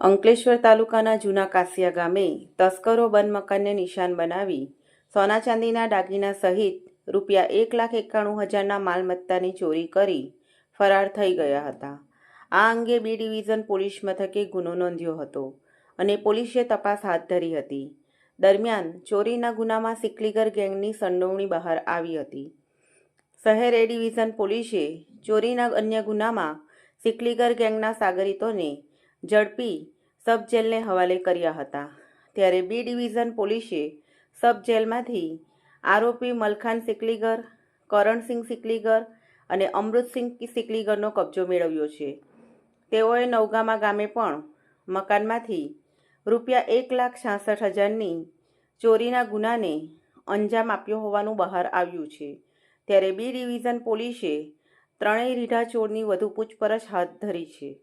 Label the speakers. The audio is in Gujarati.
Speaker 1: અંકલેશ્વર તાલુકાના જૂના કાસિયા ગામે તસ્કરો મકાનને નિશાન બનાવી સોના ચાંદીના દાગીના સહિત રૂપિયા એક લાખ એકાણું હજારના માલમત્તાની ચોરી કરી ફરાર થઈ ગયા હતા. આ અંગે બી ડિવિઝન પોલીસ મથકે ગુનો નોંધ્યો હતો અને પોલીસે તપાસ હાથ ધરી હતી. દરમિયાન ચોરીના ગુનામાં સિકલીગર ગેંગની સંડોવણી બહાર આવી હતી. શહેર એ ડિવિઝન પોલીસે ચોરીના અન્ય ગુનામાં સિકલીગર ગેંગના સાગરીતોને ઝડપી સબ જેલને હવાલે કર્યા હતા. ત્યારે બી ડિવિઝન પોલીસે સબ જેલમાંથી આરોપી મલખાન સિકલીગર, કરણસિંહ સિકલીગર અને અમૃતસિંહ સિકલીગરનો કબજો મેળવ્યો છે. તેઓએ નવગામા ગામે પણ મકાનમાંથી રૂપિયા એક લાખ છાસઠ હજારની ચોરીના ગુનાને અંજામ આપ્યો હોવાનું બહાર આવ્યું છે. ત્યારે બી ડિવિઝન પોલીસે ત્રણેય રીઢા ચોરની વધુ પૂછપરછ હાથ ધરી છે.